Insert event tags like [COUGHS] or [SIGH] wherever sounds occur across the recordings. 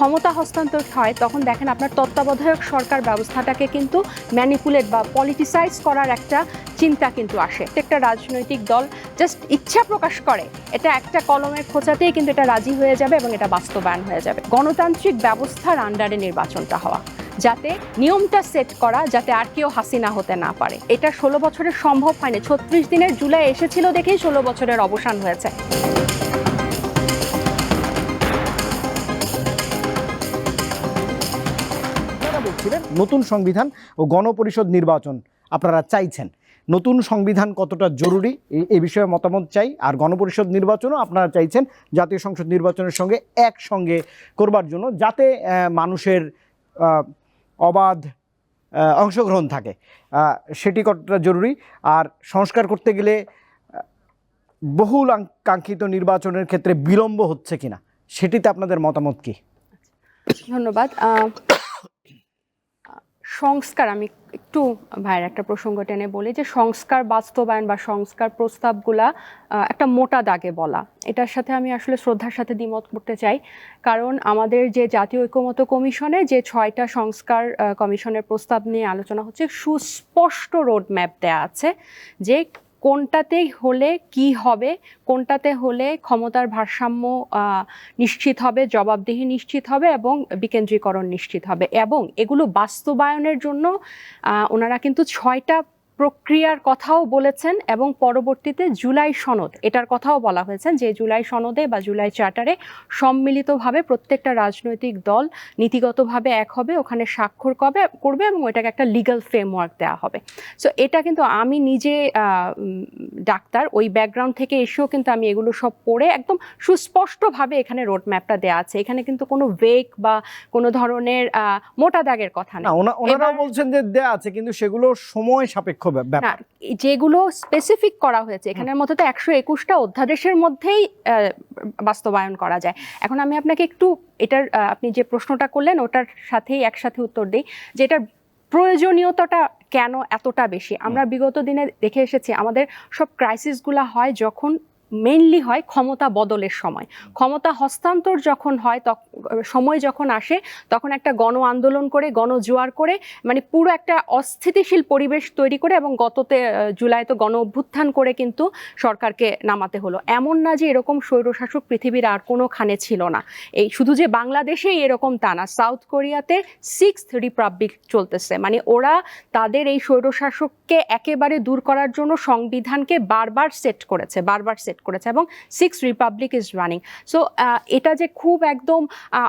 ক্ষমতা হস্তান্তর হয়, তখন দেখেন আপনার তত্ত্বাবধায়ক সরকার ব্যবস্থাটাকে কিন্তু ম্যানিপুলেট বা পলিটিসাইজ করার একটা চিন্তা কিন্তু আসে। একটা রাজনৈতিক দল জাস্ট ইচ্ছা প্রকাশ করে, এটা একটা কলমের খোঁচাতেই কিন্তু এটা রাজি হয়ে যাবে এবং এটা বাস্তবায়ন হয়ে যাবে। গণতান্ত্রিক ব্যবস্থার আন্ডারে নির্বাচনটা হওয়া, যাতে নিয়মটা সেট করা, যাতে আর কেউ হাসিনা হতে না পারে। এটা ষোলো বছরের সম্ভব হয়নি, ছত্রিশ দিনের জুলাই এসেছিল দেখেই ষোলো বছরের অবসান হয়েছে। নতুন সংবিধান ও গণপরিষদ নির্বাচন আপনারা চাইছেন। নতুন সংবিধান কতটা জরুরি? এই বিষয়ে মতামত চাই। আর গণপরিষদ নির্বাচনও আপনারা চাইছেন জাতীয় সংসদ নির্বাচনের সঙ্গে একসঙ্গে করবার জন্য যাতে মানুষের অবাধ অংশগ্রহণ থাকে। সেটি কতটা জরুরি? আর সংস্কার করতে গেলে বহুল কাঙ্ক্ষিত নির্বাচনের ক্ষেত্রে বিলম্ব হচ্ছে কিনা? সেটিতে আপনাদের মতামত কি? ধন্যবাদ। আহ, সংস্কার, আমি একটু ভাইয়ের একটা প্রসঙ্গ টেনে বলি যে সংস্কার বাস্তবায়ন বা সংস্কার প্রস্তাবগুলা একটা মোটা দাগে বলা। এটার সাথে আমি আসলে শ্রদ্ধার সাথে দ্বিমত করতে চাই। কারণ আমাদের যে জাতীয় ঐক্যমত কমিশনে যে ছয়টা সংস্কার কমিশনের প্রস্তাব নিয়ে আলোচনা হচ্ছে, সুস্পষ্ট রোডম্যাপ দেয়া আছে যে কোনটাতে হলে কি হবে, কোনটাতে হলে ক্ষমতার ভারসাম্য নিশ্চিত হবে, জবাবদিহি নিশ্চিত হবে এবং বিকেন্দ্রীকরণ নিশ্চিত হবে এবং এগুলো বাস্তবায়নের জন্য ওনারা কিন্তু ছয়টা প্রক্রিয়ার কথাও বলেছেন এবং পরবর্তীতে জুলাই সনদ এটার কথাও বলা হয়েছে যে জুলাই সনদে বা জুলাই চার্টারে সম্মিলিতভাবে প্রত্যেকটা রাজনৈতিক দল নীতিগতভাবে এক হবে ওখানে স্বাক্ষর কবে করবে এবং ওইটাকে একটা লিগ্যাল ফ্রেমওয়ার্ক দেওয়া হবে। সো এটা কিন্তু আমি নিজে ডাক্তার ওই ব্যাকগ্রাউন্ড থেকে এসেও কিন্তু আমি এগুলো সব পড়ে একদম সুস্পষ্টভাবে এখানে রোড ম্যাপটা দেওয়া আছে। এখানে কিন্তু কোনো ভেক বা কোনো ধরনের মোটা দাগের কথা না। ওনারাও বলছেন যে দেয়া আছে কিন্তু সেগুলো সময় সাপেক্ষ। ব্যাপ- ব্যাপার যেগুলো স্পেসিফিক করা হয়েছে এখানের মধ্যে তো একশো একুশটা অধ্যাদেশের মধ্যেই বাস্তবায়ন করা যায়। এখন আমি আপনাকে একটু এটার আপনি যে প্রশ্নটা করলেন ওটার সাথেই একসাথে উত্তর দিই যে এটার প্রয়োজনীয়তাটা কেন এতটা বেশি? আমরা বিগত দিনে দেখে এসেছি আমাদের সব ক্রাইসিসগুলো হয় যখন মেইনলি হয় ক্ষমতা বদলের সময়। ক্ষমতা হস্তান্তর যখন হয় সময় যখন আসে, তখন একটা গণ আন্দোলন করে গণজোয়ার করে মানে পুরো একটা অস্থিতিশীল পরিবেশ তৈরি করে এবং গততে জুলাই তো গণ অভ্যুত্থান করে কিন্তু সরকারকে নামাতে হলো। এমন না যে এরকম স্বৈরশাসক পৃথিবীর আর কোনোখানে ছিল না। এই শুধু যে বাংলাদেশেই এরকম তা না, সাউথ কোরিয়াতে সিক্স রিপাবলিক চলতেছে। মানে ওরা তাদের এই স্বৈরশাসককে একেবারে দূর করার জন্য সংবিধানকে বারবার সেট করেছে, বারবার সেট করেছে এবং six republic is running so এটা যে খুব একদম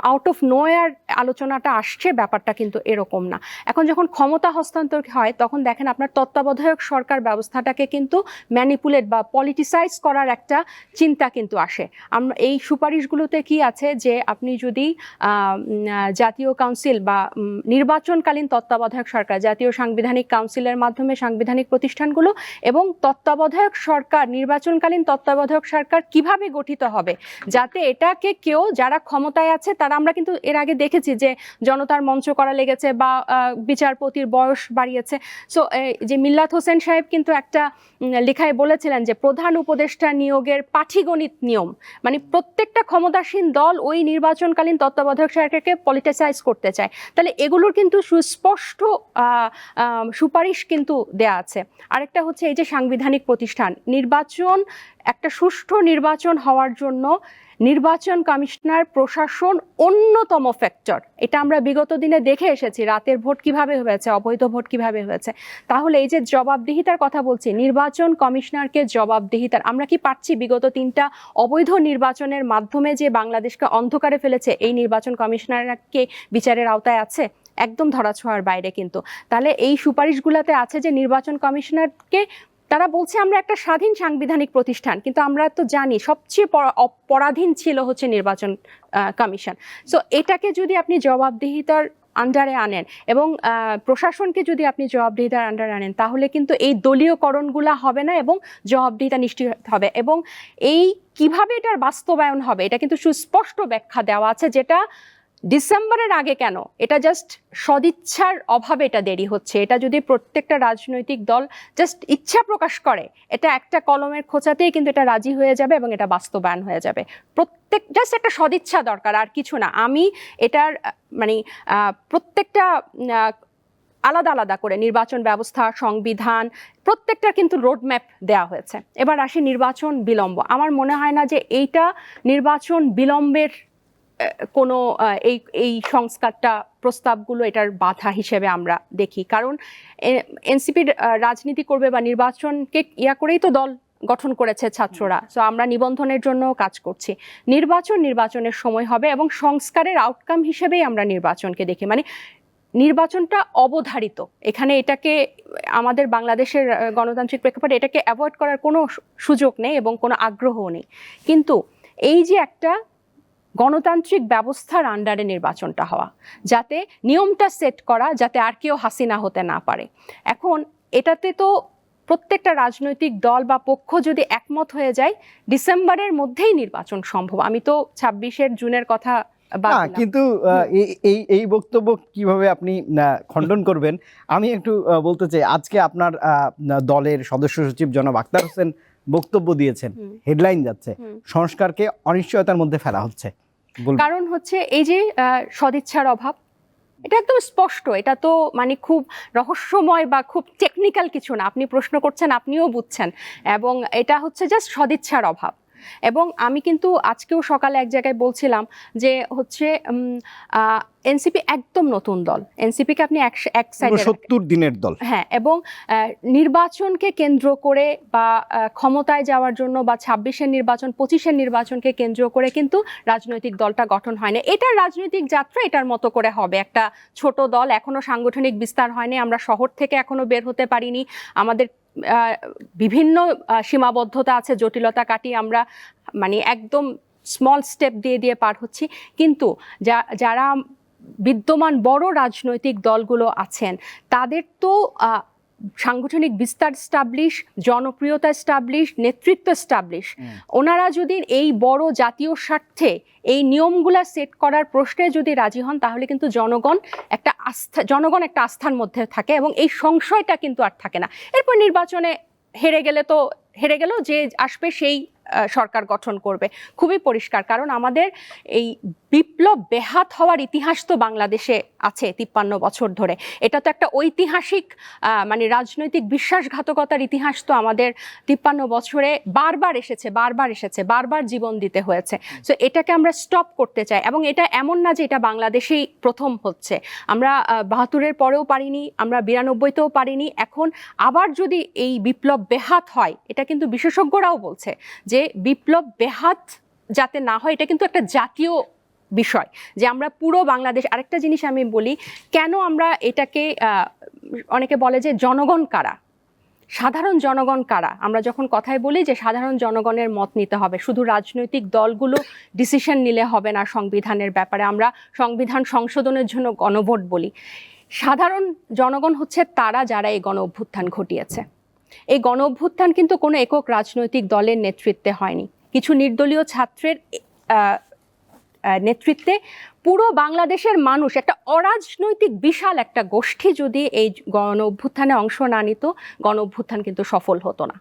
আউট অফ নোয়ার আলোচনাটা আসছে ব্যাপারটা কিন্তু এরকম না। এখন যখন ক্ষমতা হস্তান্তর হয়, তখন দেখেন আপনার তত্ত্বাবধায়ক সরকার ব্যবস্থাটাকে কিন্তু ম্যানিপুলেট বা পলিটিসাইজ করার একটা চিন্তা কিন্তু আসে। আমরা এই সুপারিশগুলোতে কি আছে যে আপনি যদি জাতীয় কাউন্সিল বা নির্বাচনকালীন তত্ত্বাবধায়ক সরকার, জাতীয় সাংবিধানিক কাউন্সিলের মাধ্যমে সাংবিধানিক প্রতিষ্ঠানগুলো এবং তত্ত্বাবধায়ক সরকার, নির্বাচনকালীন তত্ত্বাবধায়ক সরকার কীভাবে গঠিত হবে? যাতে এটাকে কেউ যারা ক্ষমতায় আছে, তারা আমরা কিন্তু এর আগে দেখেছি যে জনতার মঞ্চ করা লেগেছে বা বিচারপতির বয়স বাড়িয়েছে। সো যে মিল্লাত হোসেন সাহেব কিন্তু একটা লেখায় বলেছিলেন যে প্রধান উপদেষ্টা নিয়োগের পাঠিগণিত নিয়ম। মানে প্রত্যেকটা ক্ষমতাসীন দল ওই নির্বাচনকালীন তত্ত্বাবধায়ক সরকারকে পলিটিসাইজ করতে চায়। তাহলে এগুলোর কিন্তু সুস্পষ্ট সুপারিশ কিন্তু দেয়া আছে। আরেকটা হচ্ছে এই যে সাংবিধানিক প্রতিষ্ঠান। নির্বাচন একটা সুষ্ঠু নির্বাচন হওয়ার জন্য নির্বাচন কমিশনার, প্রশাসন অন্যতম ফ্যাক্টর এটা আমরা বিগত দিনে দেখে এসেছি, রাতের ভোট কীভাবে হয়েছে, অবৈধ ভোট কীভাবে হয়েছে। তাহলে এই যে জবাবদিহিতার কথা বলছি, নির্বাচন কমিশনারকে জবাবদিহিতার, আমরা কি পাচ্ছি বিগত তিনটা অবৈধ নির্বাচনের মাধ্যমে যে বাংলাদেশকে অন্ধকারে ফেলেছে, এই নির্বাচন কমিশনারকে বিচারের আওতায় আছে? একদম ধরাছোঁয়ার বাইরে কিন্তু। তাহলে এই সুপারিশগুলোতে আছে যে নির্বাচন কমিশনারকে তারা বলছে, আমরা একটা স্বাধীন সাংবিধানিক প্রতিষ্ঠান। কিন্তু আমরা তো জানি সবচেয়ে পরাধীন ছিল হচ্ছে নির্বাচন কমিশন। সো এটাকে যদি আপনি জবাবদিহিতার আন্ডারে আনেন এবং প্রশাসনকে যদি আপনি জবাবদিহিতার আন্ডারে আনেন, তাহলে কিন্তু এই দলীয়করণগুলা হবে না এবং জবাবদিহিতা নিশ্চিত হবে। এবং এই কীভাবে এটার বাস্তবায়ন হবে, এটা কিন্তু সুস্পষ্ট ব্যাখ্যা দেওয়া আছে, যেটা ডিসেম্বরের আগে কেন? এটা জাস্ট সদিচ্ছার অভাবে এটা দেরি হচ্ছে। এটা যদি প্রত্যেকটা রাজনৈতিক দল জাস্ট ইচ্ছা প্রকাশ করে, এটা একটা কলমের খোঁচাতেই কিন্তু এটা রাজি হয়ে যাবে এবং এটা বাস্তবায়ন হয়ে যাবে। প্রত্যেক জাস্ট একটা সদিচ্ছা দরকার, আর কিছু না। আমি এটার মানে প্রত্যেকটা আলাদা আলাদা করে নির্বাচন ব্যবস্থা, সংবিধান, প্রত্যেকটা কিন্তু রোডম্যাপ দেওয়া হয়েছে। এবার আসি নির্বাচন বিলম্ব। আমার মনে হয় না যে এইটা নির্বাচন বিলম্বের কোনো এই এই সংস্কারটা প্রস্তাবগুলো এটার বাধা হিসেবে আমরা দেখি। কারণ এনসিপির রাজনীতি করবে বা নির্বাচনকে ইয়া করেই তো দল গঠন করেছে ছাত্ররা। সো আমরা নিবন্ধনের জন্য কাজ করছি। নির্বাচন নির্বাচনের সময় হবে এবং সংস্কারের আউটকাম হিসেবেই আমরা নির্বাচনকে দেখি। মানে নির্বাচনটা অবধারিত। এখানে এটাকে আমাদের বাংলাদেশের গণতান্ত্রিক প্রেক্ষাপটে এটাকে অ্যাভয়েড করার কোনো সুযোগ নেই এবং কোনো আগ্রহও নেই। কিন্তু এই যে একটা গণতান্ত্রিক ব্যবস্থার আন্ডারে নির্বাচনটা হওয়া যাতে নিয়মটা সেট করা যাতে আর কেউ হাসিনা হতে না পারে। এখন এটাতে তো প্রত্যেকটা রাজনৈতিক দল বা পক্ষ যদি একমত হয়ে যায় ডিসেম্বরের মধ্যেই নির্বাচন সম্ভব। আমি তো ছাব্বিশের জুনের কথা না কিন্তু এই- এই বক্তব্য কীভাবে আপনি খণ্ডন করবেন? আমি একটু বলতে চাই আজকে আপনার দলের সদস্য সচিব জনাব আক্তার হোসেন বক্তব্য দিয়েছেন। হেডলাইন যাচ্ছে। সংস্কারকে অনিশ্চয়তার মধ্যে ফেলা হচ্ছে। কারণ হচ্ছে এই যে সদিচ্ছার অভাব, এটা একদম স্পষ্ট, এটা তো মানে খুব রহস্যময় বা খুব টেকনিক্যাল কিছু না। আপনি প্রশ্ন করছেন, আপনিও বুঝছেন। এবং এটা হচ্ছে জাস্ট সদিচ্ছার অভাব। এবং আমি কিন্তু আজকেও সকালে এক জায়গায় বলছিলাম যে হচ্ছে এনসিপি একদম নতুন দল। এনসিপিকে আপনি এক সাইডে সত্তর দিনের দল। হ্যাঁ এবং নির্বাচনকে কেন্দ্র করে বা ক্ষমতায় যাওয়ার জন্য বা ছাব্বিশের নির্বাচন পঁচিশের নির্বাচনকে কেন্দ্র করে কিন্তু রাজনৈতিক দলটা গঠন হয় না। এটার রাজনৈতিক যাত্রা এটার মতো করে হবে। একটা ছোট দল এখনও সাংগঠনিক বিস্তার হয়নি। আমরা শহর থেকে এখনও বের হতে পারিনি। আমাদের বিভিন্ন সীমাবদ্ধতা আছে, জটিলতা কাটিয়ে আমরা মানে একদম স্মল স্টেপ দিয়ে দিয়ে পার হচ্ছি। কিন্তু যা, যারা বিদ্যমান বড় রাজনৈতিক দলগুলো আছেন, তাদের তো সাংগঠনিক বিস্তার স্টাবলিশ জনপ্রিয়তা স্টাবলিশ নেতৃত্ব স্টাবলিশ ওনারা যদি এই বড় জাতীয় স্বার্থে এই নিয়মগুলা সেট করার প্রশ্নে যদি রাজি হন তাহলে কিন্তু জনগণ একটা আস্থা জনগণ একটা আস্থার মধ্যে থাকে এবং এই সংশয়টা কিন্তু আর থাকে না। এরপর নির্বাচনে হেরে গেলে তো হেরে গেল যে আসবে সেই সরকার গঠন করবে। খুবই পরিষ্কার, কারণ আমাদের এই বিপ্লব বেহাত হওয়ার ইতিহাস তো বাংলাদেশে আছে তিপ্পান্ন বছর ধরে। এটা তো একটা ঐতিহাসিক মানে রাজনৈতিক বিশ্বাসঘাতকতার ইতিহাস তো আমাদের তিপ্পান্ন বছরে বারবার এসেছে বারবার এসেছে, বারবার জীবন দিতে হয়েছে। সো এটাকে আমরা স্টপ করতে চাই, এবং এটা এমন না যে এটা বাংলাদেশেই প্রথম হচ্ছে। আমরা বাহাত্তরের পরেও পারিনি, আমরা বিরানব্বইতেও পারিনি। এখন আবার যদি এই বিপ্লব বেহাত হয়, এটা কিন্তু বিশেষজ্ঞরাও বলছে যে বিপ্লব বেহাত যাতে না হয়, এটা কিন্তু একটা জাতীয় বিষয় যে আমরা পুরো বাংলাদেশ। আরেকটা জিনিস আমি বলি, কেন আমরা এটাকে অনেকে বলে যে জনগণ কারা? সাধারণ জনগণ কারা? আমরা যখন কথায় বলি যে সাধারণ জনগণের মত নিতে হবে, শুধু রাজনৈতিক দলগুলো ডিসিশন নিলে হবে না সংবিধানের ব্যাপারে। আমরা সংবিধান সংশোধনের জন্য গণভোট বলি। সাধারণ জনগণ হচ্ছে তারা যারা এই গণ অভ্যুত্থান ঘটিয়েছে। এই গণ অভ্যুত্থান কিন্তু কোনো একক রাজনৈতিক দলের নেতৃত্বে হয়নি। কিছু নির্দলীয় ছাত্রের নেতৃত্বে পুরো বাংলাদেশের মানুষ, একটা অরাজনৈতিক বিশাল একটা গোষ্ঠী যদি এই গণ অভ্যুত্থানে অংশ না নিত গণ অভ্যুত্থান কিন্তু সফল হতো না।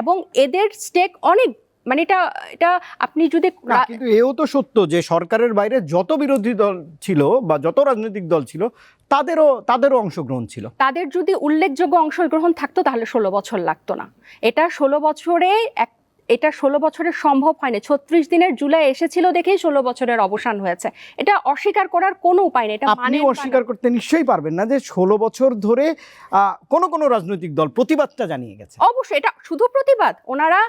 এবং এদের স্টেক অনেক মানে এটা এটা আপনি যদি কিন্তু এও তো সত্য যে সরকারের বাইরে যত বিরোধী দল ছিল বা যত রাজনৈতিক দল ছিল তাদেরও তাদেরও অংশগ্রহণ ছিল। তাদের যদি উল্লেখযোগ্য অংশগ্রহণ থাকতো তাহলে ষোলো বছর লাগতো না। এটা ষোলো বছরে এক এটা ষোলো বছরের সম্ভব হয়নি। ছত্রিশ দিনের জুলাই এসেছিল দেখেই ষোলো বছরের অবসান হয়েছে। এটা অস্বীকার করার কোনো উপায় নেই এটা আপনি অস্বীকার করতে নিশ্চয়ই পারবেন না যে ষোলো বছর ধরে কোনো কোনো রাজনৈতিক দল প্রতিবাদটা জানিয়ে গেছে। অবশ্যই এটা শুধু প্রতিবাদ। ওনারা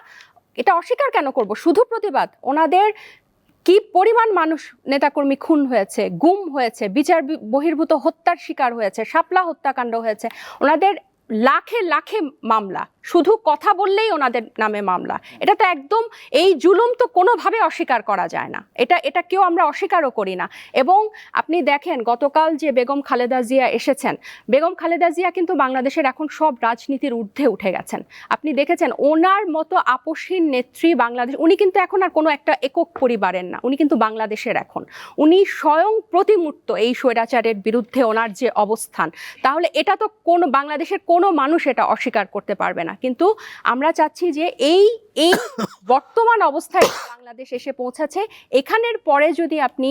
এটা অস্বীকার কেন করব? শুধু প্রতিবাদ? ওনাদের কি পরিমাণ মানুষ নেতাকর্মী খুন হয়েছে, গুম হয়েছে, বিচার বহির্ভূত হত্যার শিকার হয়েছে, শাপলা হত্যাকাণ্ড হয়েছে, ওনাদের লাখে লাখে মামলা। শুধু কথা বললেই ওনাদের নামে মামলা। এটা তো একদম, এই জুলুম তো কোনোভাবে অস্বীকার করা যায় না। এটা এটা কেউ আমরা অস্বীকারও করি না। এবং আপনি দেখেন, গতকাল যে বেগম খালেদা জিয়া এসেছেন, বেগম খালেদা জিয়া কিন্তু বাংলাদেশের এখন সব রাজনীতির ঊর্ধ্বে উঠে গেছেন। আপনি দেখেছেন, ওনার মতো আপসীন নেত্রী বাংলাদেশ, উনি কিন্তু এখন আর কোনো একটা একক পরিবারের না, উনি কিন্তু বাংলাদেশের এখন। উনি স্বয়ং প্রতিমূর্ত এই স্বৈরাচারের বিরুদ্ধে ওনার যে অবস্থান, তাহলে এটা তো কোনো, বাংলাদেশের কোনো মানুষ এটা অস্বীকার করতে পারবে না। কিন্তু আমরা চাচ্ছি যে এই এই [COUGHS] বর্তমান অবস্থায় বাংলাদেশ এসে পৌঁছাচ্ছে এখানের পরে যদি আপনি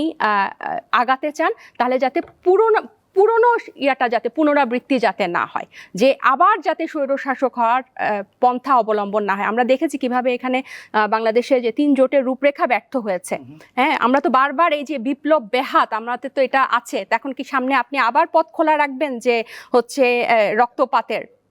আগাতে চান তাহলে যাতে পুরনো পুরনো ইয়াটা যাতে পুনরাবৃত্তি যাতে না হয় যে আবার যাতে স্বৈরশাসক হওয়ার পন্থা অবলম্বন না হয়। আমরা দেখেছি কীভাবে এখানে বাংলাদেশে যে তিন জোটের রূপরেখা ব্যর্থ হয়েছে। হ্যাঁ আমরা তো বারবার এই যে বিপ্লব বেহাত আমাদের তো এটা আছে। তখন কি সামনে আপনি আবার পথ খোলা রাখবেন যে হচ্ছে রক্তপাতের